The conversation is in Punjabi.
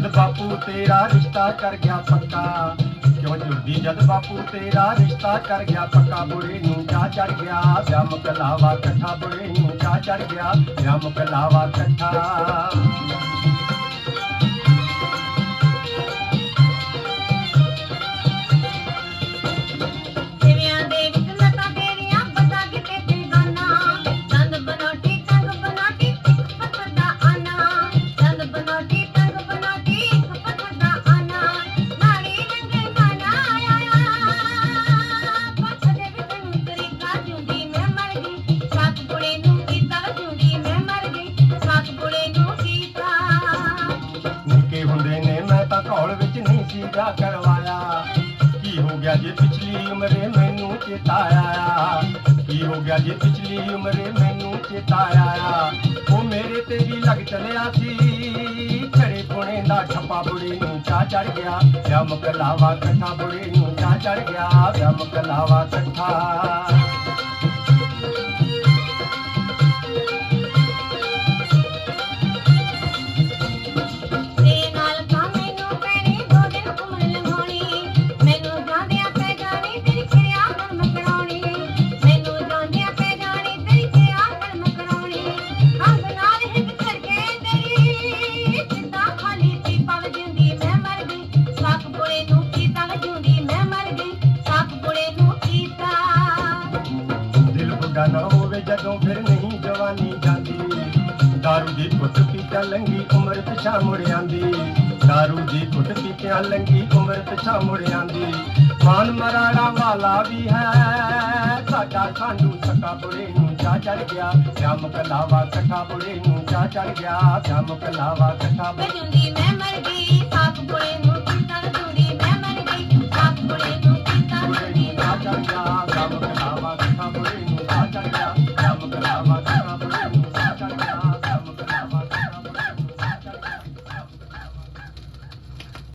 ਜਦ ਬਾਪੂ ਤੇਰਾ ਰਿਸ਼ਤਾ ਕਰ ਗਿਆ ਪੱਕਾ। ਕਿਉਂ ਚੁਰਦੀ ਜਦ ਬਾਪੂ ਤੇਰਾ ਰਿਸ਼ਤਾ ਕਰ ਗਿਆ ਪੱਕਾ? ਬੁੜੇ ਨੂੰ ਚਾ ਚੜ ਗਿਆ? ਵਿਆਹ ਮਕਲਾਵਾ ਇਕੱਠਾ, ਬੁੜੇ ਨੂੰ ਚਾ ਚੜ ਗਿਆ? ਜਮ ਕਲਾਵਾ ਇਕੱਠਾ। ਨਿੱਕੇ ਹੁੰਦੇ ਨੇ, ਮੈਂ ਤਾਂ ਘੋਲ ਵਿੱਚ ਨਹੀਂ ਸੀ ਜਾ ਕਰਵਾਇਆ। ਕੀ ਹੋ ਗਿਆ ਜੇ ਪਿਛਲੀ ਉਮਰੇ ਮੈਨੂੰ ਚੇਤਾ ਆਇਆ? ਕੀ ਹੋ ਗਿਆ ਜੇ ਪਿਛਲੀ ਉਮਰੇ ਮੈਨੂੰ ਚੇਤਾ ਆਇਆ? ਉਹ ਮੇਰੇ ਤੇ ਵੀ ਲੱਗ ਚਲਿਆ ਸੀ। ਘੜੇ ਪੁਣੇ ਦਾ ਠੱਪਾ ਬੁੜੀ ਨੂੰ ਚਾ ਚੜ ਗਿਆ। ਵਿਆਹ ਮਕਲਾਵਾ ਇਕੱਠਾ ਬੁੜੀ ਨੂੰ ਚਾ ਚੜ ਗਿਆ। ਵਿਆਹ ਮਕਲਾਵਾ ਇਕੱਠਾ ਮੁੰਡਾ ਨਾ ਹੋਵੇ ਜਦੋਂ ਫਿਰ ਨਹੀਂ ਜਵਾਨੀ ਜਾਂਦੀ। ਦਾਰੂ ਦੀ ਘੁੱਟ ਪੀਤਾ ਲੰਗੀ ਉਮਰ ਪਿਛਾ ਮੁੜ ਆਂਦੀ। ਦਾਰੂ ਦੀ ਘੁੱਟ ਪੀਤਿਆਂ ਲੰਗੀ ਉਮਰ ਪਿਛਾ ਮੁੜ ਆਂਦੀ। ਮਾਨ ਮਰਾੜਾ ਵਾਲਾ ਵੀ ਹੈ ਸਾਡਾ ਸਾਡੂ ਸਕਾ ਬੁੜੇ ਨੂੰ ਚਾ ਚੜ ਗਿਆ। ਸ਼ਾਮ ਕਲਾਵਾ ਕਠਾ ਬੁੜੇ ਨੂੰ ਚਾ ਚੜ ਗਿਆ। ਸ਼ਾਮ ਕਲਾਵਾ ਕਠਾ